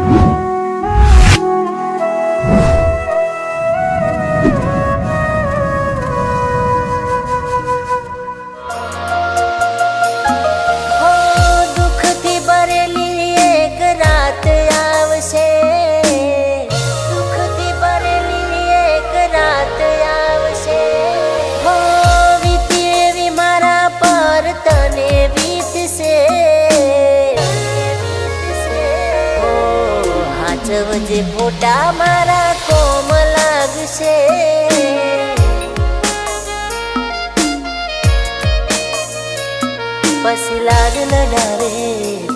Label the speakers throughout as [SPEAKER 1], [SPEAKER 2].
[SPEAKER 1] Thank you હાચવજે ફોટા મારા કોમ લાગશે. પછી લાડ લડાવે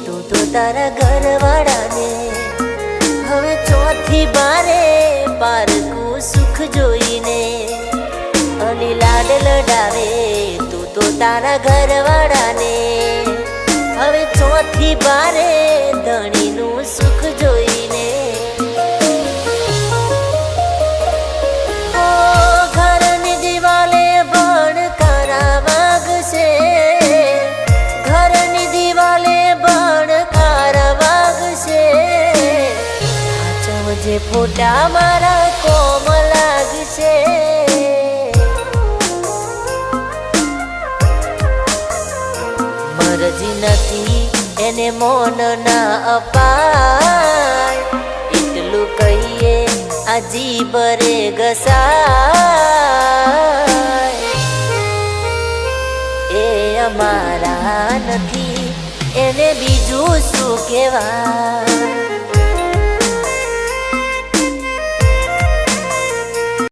[SPEAKER 1] તું તો તારા ઘરવાળાને. હવે ચોથી બારે પારકું સુખ જોઈને. અને લાડ લડાવે તું તો તારા ઘરવાળાને. હાચવજે ફોટા મારા કોમ લાગશે. મરજી નથી એને મોન ના અપાય. એટલું કહીએ આ જીભરે ગસાય એ અમારા નથી, એને બીજું શું કહેવાય?